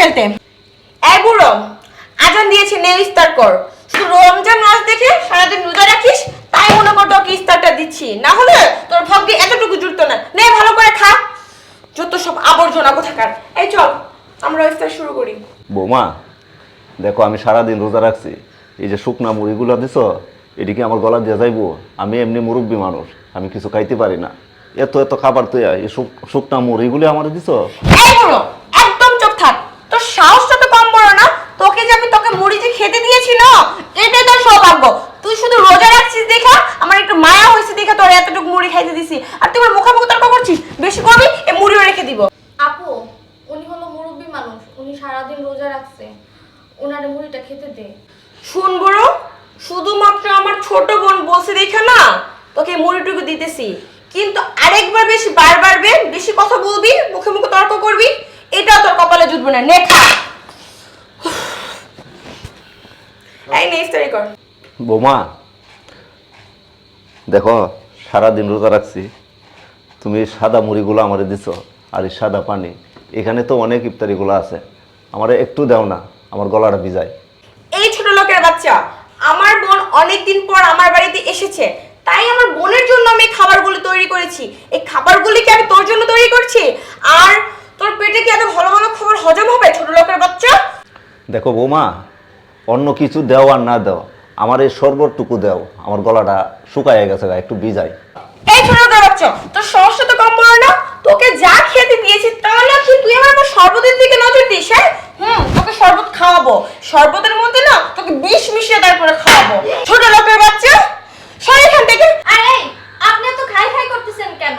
ফেলতে। বুড়ো আজান দিয়েছে নে ইস্তার কর। শুধু রমজান মাস দেখে সারাদিন রোজা রাখিস তাই মনে কর তোকে ইস্তারটা দিচ্ছি। না হলে তোর ভাগ্যে এতটুকু জুটতো না। নে ভালো করে খা। যত সব আবর্জনা কোথাকার। এই চল আমরা ইফতার শুরু করি। বৌমা দেখো আমি সারাদিন রোজা রাখছি। এই যে শুকনা মুড়িগুলো দিছ এদিকে আমার গলা দিয়ে যাইবো? আমি এমনি মুরব্বী মানুষ আমি কিছু খাইতে পারি না। এত এত খাবার তুই এই শুক- শুকনা মুড়িগুলি আমার দিছ এই বুড়ো একদম চুপ থাক তোর সাহসটা তো কম বড় না তোকে যে মুড়ি যে খেতে দিয়েছি না এটাই তোর সৌভাগ্য। তুই শুধু রোজা রাখছিস দেখা আমার একটু মায়া হয়েছে দেখা তোর এতটুকু মুড়ি খাইতে দিছি। আর তুই আমার মুখে মুখে তর্ক করছিস? বেশি করবি এই মুড়িও রেখে দিব। আপু উনি হলো মুরব্বী মানুষ উনি সারাদিন রোজা রাখছে। ওনার মুড়িটা খেতে দে। শুন বুড়ো শুধুমাত্র আমার ছোট বোন বলছে দেখে না তোকে মুড়িটুকু দিতেছি। কিন্তু আরেকবার বেশি বারবার বেশি কথা বলবি মুখে মুখে তর্ক করবি এটা তোর কপালে জুটবে না। নে খা এই নে ইফতারি কর। বৌমা দেখো সারাদিন রোজা রাখছি তুমি সাদা মুড়িগুলো আমারে দিছ আর এই সাদা পানি এখানে তো অনেক ইফতারিগুলো আছে আমারে একটু দাও না আমার গলাটা ভিজায়। এই ছোট লোকের বাচ্চা আমার বোন অনেকদিন পর আমার বাড়িতে এসেছে তাই আমার বোনের জন্য আমি খাবারগুলো তৈরি করেছি। এই খাবারগুলি কি আমি তোর জন্য তৈরি করছি? আর তোর পেটে কি এত ভালো ভালো খাবার হজম হবে ছোট লোকের বাচ্চা? দেখো বৌমা অন্য কিছু দেও আর না দেও, আমার এই সর্বটুকু দেও। আমার গলাটা শুকায় গেছে একটু ভিজাই। এই কম বড় না তোকে যা খেতে দিয়েছি তা না খেয়ে তুই আমার আবার শরবতের দিকে নজর দিস হ্যাঁ হুম তোকে শরবত খাওয়াবো শরবতের মধ্যে না তোকে বিষ মিশিয়ে তারপরে খাওয়াবো ছোট লোকের বাচ্চা সর এখান থেকে আরে আপনি তো খাই খাই করতেছেন কেন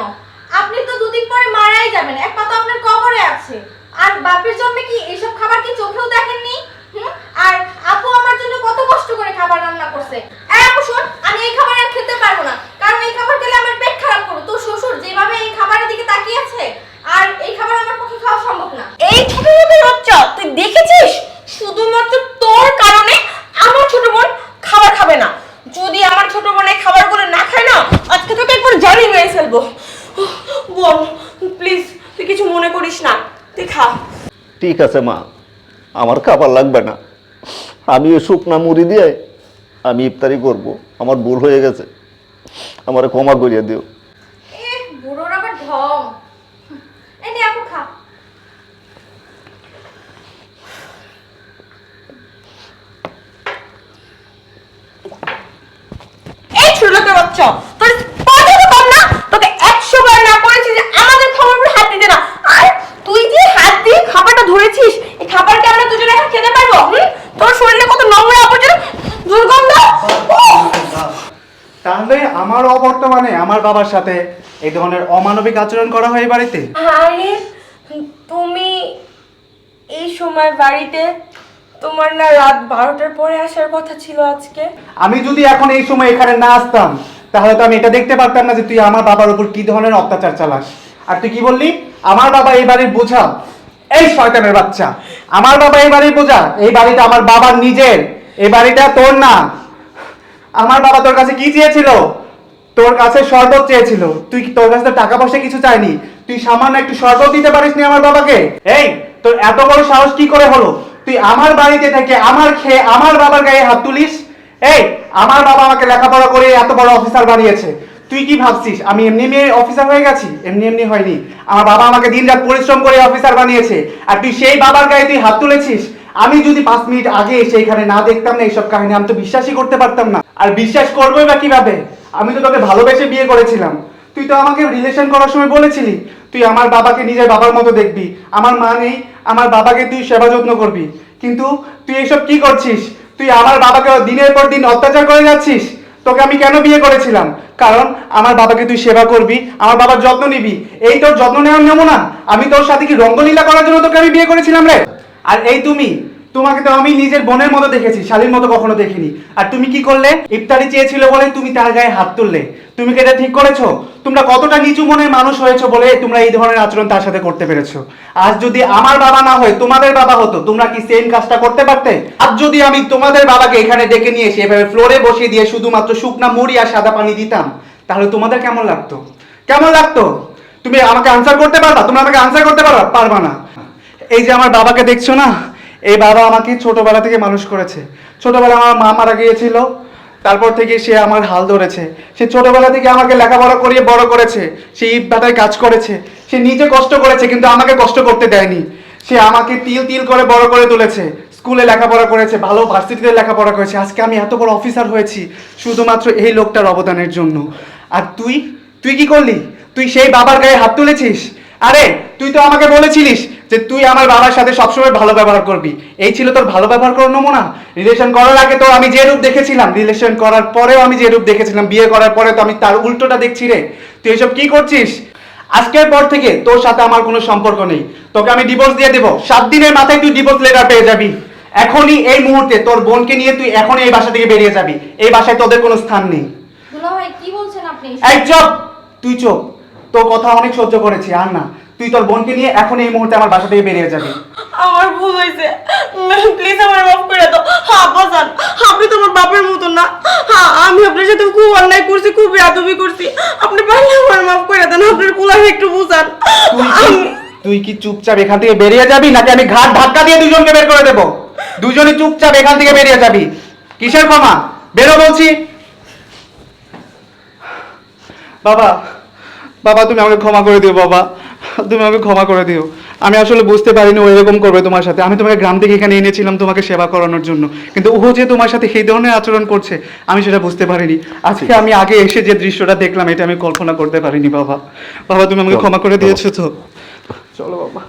আপনি তো দুদিন পরে মারাই যাবেন এক পা তো আপনার কবরে আছে আর বাপের জন্য কি এসব খাবার কি চোখেও দেখেননি হুম? আর আপু আমার জন্য কত কষ্ট করে খাবার রান্না করছে এই আপু শোন আমি এই খাবার আর খেতে পারব না কারণ এই খাবার খেলে আমার পেট খারাপ করবে তোর শ্বশুর যেভাবে এই খাবারের দিকে তাকিয়ে আছে আর এই খাবার আমার পক্ষে খাওয়া সম্ভব না এই ছোট লোকের বাচ্চা তুই দেখেছিস শুধুমাত্র তোর কারণে আমার ছোট বোন খাবার খাবে না যদি আমার ছোট বোন এই খাবারগুলো না খায় না আজকে তোকে একবার জারি মেরে ফেলব উহ, বোন প্লিজ তুই কিছু মনে করিস না তুই খা ঠিক আছে, মা। আমার খাবার লাগবে না। আমি ওই শুকনা মুড়ি দিয়ে আমি ইফতারি করব। আমার ভুল হয়ে গেছে। আমার ক্ষমা করিয়ে দিও। এই তোর পয়সা তো কম না তোকে একশো বার না করেছি যে আমাদের খাবার উপরে হাত দিতে না আর তুই যে হাত দিয়ে খাবারটা ধরেছিস এই খাবারকে আমরা দুজনে এখন খেতে পারব হুম তোর শরীরে কত নোংরা আবর্জনা দুর্গন্ধ উহ! তাহলে আমার অবর্তমানে আমার বাবার সাথে এই ধরনের অমানবিক আচরণ করা হয় এই বাড়িতে। আরে তুমি এই সময় বাড়িতে? তোমার না রাত বারোটার পরে আসার কথা ছিল আজকে। আমি যদি এখন এই সময় এখানে না আসতাম তাহলে তো আমি এটা দেখতে পারতাম না যে তুই আমার বাবার উপর কি ধরনের অত্যাচার চালাস। আর তুই কি বললি? আমার বাবা এই বাড়ির বোঝা। এই শয়তানের বাচ্চা। আমার বাবা এই বাড়ির বোঝা। এই বাড়িটা আমার বাবার নিজের। এই বাড়িটা তোর না। আমার বাবা তোর কাছে কি চেয়েছিল? তোর কাছে শরবত চেয়েছিল। তুই তোর কাছে তো টাকা পয়সা কিছু চাইনি। তুই সামান্য একটু শরবত দিতে পারিস নি আমার বাবাকে? এই, তোর এত বড় সাহস কি করে হলো? তুই আমার বাড়িতে থেকে আমার খেয়ে আমার বাবার গায়ে হাত তুলিস? এই, আমার বাবা আমাকে লেখাপড়া করে এত বড় অফিসার বানিয়েছে। তুই কি ভাবছিস? আমি এমনি এমনি অফিসার হয়ে গেছি? এমনি এমনি হয়নি। আমার বাবা আমাকে দিন রাত পরিশ্রম করে অফিসার বানিয়েছে। আর তুই সেই বাবার গায়ে তুই হাত তুলেছিস? আমি যদি পাঁচ মিনিট আগে সেইখানে না দেখতাম না এইসব কাহিনী, আমি তো বিশ্বাসই করতে পারতাম না। আর বিশ্বাস করবোই বা কীভাবে? আমি তো তোকে ভালোবেসে বিয়ে করেছিলাম। তুই তো আমাকে রিলেশন করার সময় বলেছিলি, তুই আমার বাবাকে নিজের বাবার মতো দেখবি। আমার মা নেই, আমার বাবাকে তুই সেবা যত্ন করবি। কিন্তু তুই এসব কি করছিস? তুই আমার বাবাকে দিনের পর দিন অত্যাচার করে যাচ্ছিস? তোকে আমি কেন বিয়ে করেছিলাম? কারণ আমার বাবাকে তুই সেবা করবি, আমার বাবার যত্ন নিবি। এই তোর যত্ন নেওয়ার নমুনা, আমি তোর সাথে কি রঙ্গলীলা করার জন্য তোকে আমি বিয়ে করেছিলাম রে? আর এই তুমি তোমাকে তো আমি নিজের বোনের মতো দেখেছি শালীর মতো কখনো দেখিনি। আর তুমি কি করলে? ইফতারি চেয়েছিল বলে তুমি তার গায়ে হাত তুললে। তুমি কি এটা ঠিক করেছ? তোমরা কতটা নিচু মনের মানুষ হয়েছো বলে তোমরা এই ধরনের আচরণ তার সাথে করতে পেরেছ? আজ যদি আমার বাবা না হয়, তোমাদের বাবা হতো, তোমরা কি সেম কাজটা করতে পারতে? আজ যদি আমি তোমাদের বাবাকে এখানে ডেকে নিয়ে এসে এভাবে ফ্লোরে বসিয়ে দিয়ে শুধুমাত্র শুকনা মুড়ি আর সাদা পানি দিতাম, তাহলে তোমাদের কেমন লাগতো? কেমন লাগতো? তুমি আমাকে আনসার করতে পারবা? তোমরা আমাকে আনসার করতে পারবা? পারবা না। এই যে আমার বাবাকে দেখছ না? এই বাবা আমাকে ছোটবেলা থেকে মানুষ করেছে। ছোটবেলা আমার মা মারা গিয়েছিল, তারপর থেকে সে আমার হাল ধরেছে। সে ছোটবেলা থেকে আমাকে লেখাপড়া করিয়ে বড় করেছে, সে ইট ভাটায় কাজ করেছে। সে নিজে কষ্ট করেছে, কিন্তু আমাকে কষ্ট করতে দেয়নি। সে আমাকে তিল তিল করে বড় করে তুলেছে, স্কুলে লেখাপড়া করেছে, ভালো ভার্সিটিতে লেখাপড়া করেছে। আজকে আমি এত বড় অফিসার হয়েছি, শুধুমাত্র এই লোকটার অবদানের জন্য। আর তুই? তুই কি করলি? তুই সেই বাবার গায়ে হাত তুলেছিস? আরে তুই তো আমাকে বলেছিলিস যে তুই আমার বাবার সাথে সবসময় ভালো ব্যবহার করবি। এই ছিল তোর ভালো ব্যবহার করার নমুনা। রিলেশন করার আগে তো আমি যে রূপ দেখেছিলাম রিলেশন করার পরেও আমি যে রূপ দেখেছিলাম বিয়ে করার পরে তো আমি তার উল্টোটা দেখছি রে। তুই এসব কি করছিস? আজকের পর থেকে তোর সাথে আমার কোনো সম্পর্ক নেই। তোকে আমি ডিভোর্স দিয়ে দেবো। সাত দিনের মাথায় তুই ডিভোর্স লেটার পেয়ে যাবি। এখনই এই মুহূর্তে তোর বোনকে নিয়ে তুই এখনই এই বাসা থেকে বেরিয়ে যাবি। এই বাসায় তোদের কোনো স্থান নেই। কি বলছেন আপনি? এই চুপ! তুই চুপ! তোর কথা অনেক সহ্য করেছি আর না তুই তোর বোনকে নিয়ে এখন এই মুহূর্তে আমার বাসা থেকে বেরিয়ে যাবি। আমার ভুল হয়েছে। প্লিজ আমার মাফ করে দাও। হ্যাঁ বাসান আপনি তো আমার বাপের মতো না। হ্যাঁ আমি আপনার সাথে খুব অন্যায় করছি খুব বেয়াদবি করছি। আপনি পারলে আমার মাফ করে দেন আপনার কুলার একটু বুঝান। তুই কি- চুপচাপ এখান থেকে বেরিয়ে যাবি নাকি আমি ঘাট ধাক্কা দিয়ে দুজনকে বের করে দেবো? দুজনই চুপচাপ এখান থেকে বেরিয়ে যাবি। কিসের ক্ষমা? বেরো বলছি। বাবা বাবা তুমি আমাকে ক্ষমা করে দিও বাবা। তুমি আমাকে ক্ষমা করে দিও। আমি আসলে বুঝতে পারিনি ও এরকম করবে তোমার সাথে। আমি তোমাকে গ্রাম থেকে এখানে এনেছিলাম তোমাকে সেবা করানোর জন্য। কিন্তু ও যে তোমার সাথে সেই ধরনের আচরণ করছে আমি সেটা বুঝতে পারিনি। আজকে আমি আগে এসে যে দৃশ্যটা দেখলাম এটা আমি কল্পনা করতে পারিনি বাবা। বাবা তুমি আমাকে ক্ষমা করে দিয়েছ তো? চলো বাবা।